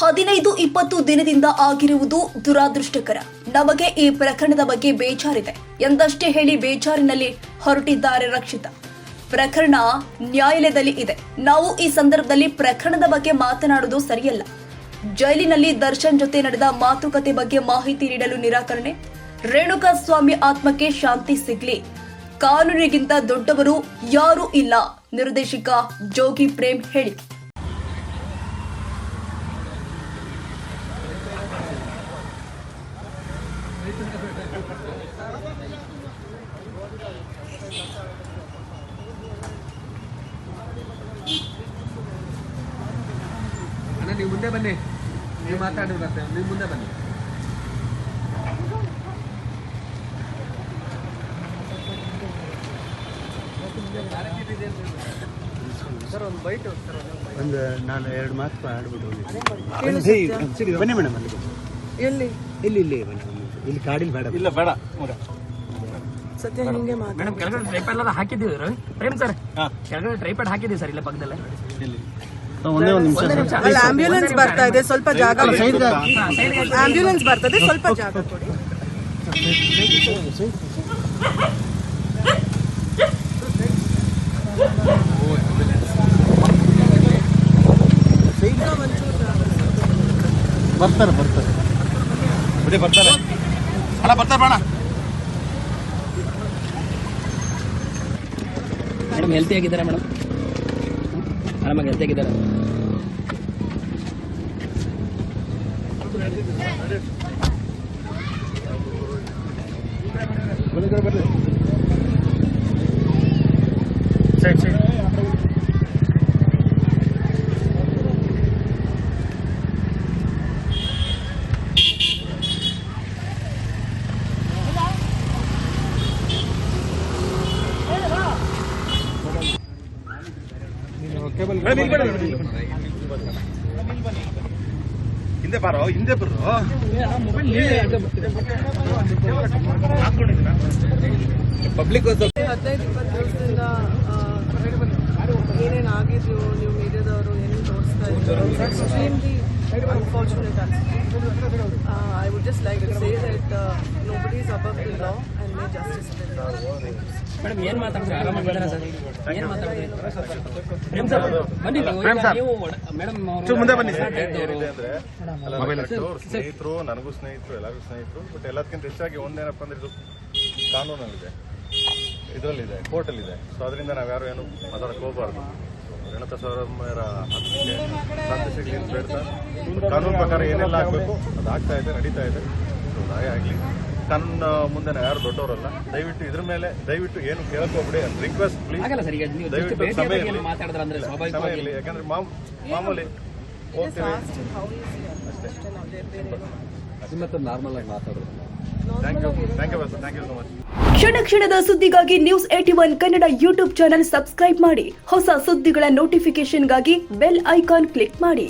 ಹದಿನೈದು ಇಪ್ಪತ್ತು ದಿನದಿಂದ ಆಗಿರುವುದು ದುರಾದೃಷ್ಟಕರ. ನಮಗೆ ಈ ಪ್ರಕರಣದ ಬಗ್ಗೆ ಬೇಜಾರಿದೆ ಎಂದಷ್ಟೇ ಹೇಳಿ ಬೇಜಾರಿನಲ್ಲಿ ಹೊರಟಿದ್ದಾರೆ ರಕ್ಷಿತಾ. ಪ್ರಕರಣ ನ್ಯಾಯಾಲಯದಲ್ಲಿ ಇದೆ. ನಾವು ಈ ಸಂದರ್ಭದಲ್ಲಿ ಪ್ರಕರಣದ ಬಗ್ಗೆ ಮಾತನಾಡುವುದು ಸರಿಯಲ್ಲ. ಜೈಲಿನಲ್ಲಿ ದರ್ಶನ್ ಜೊತೆ ನಡೆದ ಮಾತುಕತೆ ಬಗ್ಗೆ ಮಾಹಿತಿ ನೀಡಲು ನಿರಾಕರಣೆ. ರೇಣುಕಾ ಸ್ವಾಮಿ ಆತ್ಮಕ್ಕೆ ಶಾಂತಿ ಸಿಗ್ಲಿ. ಕಾನೂನಿಗಿಂತ ದೊಡ್ಡವರು ಯಾರೂ ಇಲ್ಲ ನಿರ್ದೇಶಕ ಜೋಗಿ ಪ್ರೇಮ್ ಹೇಳಿಕೆ. ಅಣ್ಣ ನೀವು ಮುಂದೆ ಬನ್ನಿ. ನೀವು ಮಾತಾಡಿದ್ರೆ ಮತ್ತೆ. ನೀವು ಮುಂದೆ ಬನ್ನಿ. ಸರ್ ಒಂದು ಬೈಟ್ ಸರ್ ಒಂದು ನಾನು ಎರಡು ಮಾತು ಆಡ್ಬಿಟ್ಟು ಹೋಗಿದ್ದೀನಿ ಬನ್ನಿ ಮೇಡಮ್ ಅಲ್ಲಿ ಎಲ್ಲಿ? ಇಲ್ಲಿ ಇಲ್ಲಿ ಬನ್ನಿ. ಇಲ್ಲಿ ಕಾಡಿಲ್ ಬೇಡ. ಇಲ್ಲ ಬೇಡ. ಸತ್ಯ ನಿಮಗೆ ಮೇಡಮ್ ಕೆಳಗಡೆ ಟ್ರೈಪ್ಯಾಡ್ ಎಲ್ಲ ಹಾಕಿದ್ದೀವಿ ರವಿ. ಪ್ರೇಮ್ ಸರ್ ಕೆಳಗಡೆ ಟ್ರೈಪ್ಯಾಡ್ ಹಾಕಿದ್ದೀವಿ ಸರ್ ಇಲ್ಲ ಪಕ್ಕದಲ್ಲೇ. ಒಂದೇ ಒಂದು ನಿಮಿಷ ಒಂದೇ ಆಂಬ್ಯುಲೆನ್ಸ್ ಬರ್ತಾ ಇದೆ ಸ್ವಲ್ಪ ಜಾಗ ಆಂಬ್ಯುಲೆನ್ಸ್ ಬರ್ತದೆ ಸ್ವಲ್ಪ ಜಾಗ ಕೊಡಿ. ಬರ್ತಾರೆ ಬರ್ತಾರೆ. ಬಿಡಿ ಬರ್ತಾರೆ. ಅಲ್ಲ ಬರ್ತಾರೆ ಬೇಡ ಮೇಡಮ್ ಹೆಲ್ತಿ ಆಗಿದ್ದಾರೆ ಮೇಡಮ್? ಆರಾಮಾಗಿ ಹೆಲ್ತಿ ಆಗಿದ್ದಾರೆ? ಸರಿ ಸೈಡ್ ಹಿಂದೆ ಬಾರೋ ಹಿಂದೆ ಬರೋ ಪಬ್ಲಿಕ್ ಹದಿನೈದು ಇಪ್ಪತ್ತು ದಿವಸದಿಂದ ಏನೇನು ಆಗಿದೆಯೋ ನೀವು ಮೀಡಿಯಾದವರು ಏನೇನು ತೋರಿಸ್ತಾ ಇದ್ದೀರೋ extremely unfortunate I would just like to say that no madam ಏನ್ ಮಾತಾಡ್ತೀರಿ? ಸರ್? ಏನ್ ಮಾತಾಡ್ತೀರಿ? ನೀವು. ಮೇಡಮ್ ಮುಂದೆ ಬನ್ನಿ. ಸ್ನೇಹಿತರು ನನಗೂ ಸ್ನೇಹಿತರು ಎಲ್ಲರಿಗೂ ಸ್ನೇಹಿತರು. ಬಟ್ ಎಲ್ಲದಕ್ಕಿಂತ ಹೆಚ್ಚಾಗಿ ಒಂದೇನಪ್ಪ ಅಂದ್ರೆ ಇದು ಕಾನೂನಲ್ಲಿದೆ. ಇದರಲ್ಲಿದೆ ಕೋರ್ಟಲ್ಲಿದೆ. ಸೊ ಅದರಿಂದ ನಾವ್ಯಾರು ಏನು ಮಾತಾಡಕ್ಕೆ ಹೋಗಬಾರ್ದು ರೇಣುಕಾ ಸಾವಿರ ಬೇಡ್ತಾ ಕಾನೂನು ಪ್ರಕಾರ ಏನೆಲ್ಲ ಆಗಬೇಕು ಅದು ಆಗ್ತಾ ಇದೆ ನಡೀತಾ ಇದೆ. ಸೊ ಹಾಗೆ ಆಗಲಿ. ಕಾನೂನು ಮುಂದೆ ನಾವು ಯಾರು ದೊಡ್ಡವರಲ್ಲ. ದಯವಿಟ್ಟು ಇದ್ರ ಮೇಲೆ ದಯವಿಟ್ಟು ಏನು ಕೇಳಕ್ ಹೋಗ್ಬಿಡಿ. ರಿಕ್ವೆಸ್ಟ್ ಪ್ಲೀಸ್ ಆಗಲ್ಲ ಸರ್ ಈಗ ನೀವು ದಯವಿಟ್ಟು ಸಮಯ ಯಾಕಂದ್ರೆ ಮಾಮ್- ಮಾಮೂಲಿ ಹೋಗ್ತೀವಿ. ನಾರ್ಮಲ್ ಆಗಿ ಮಾತಾಡೋದು thank you thank you thank you so much ಕ್ಷಣ ಕ್ಷಣದ ಸುದ್ದಿಗಾಗಿ news eighty one Kannada YouTube channel subscribe ಮಾಡಿ. ಹೊಸ ಸುದ್ದಿಗಳ ನೋಟಿಫಿಕೇಶನ್ಗಾಗಿ ಬೆಲ್ ಐಕಾನ್ ಕ್ಲಿಕ್ ಮಾಡಿ.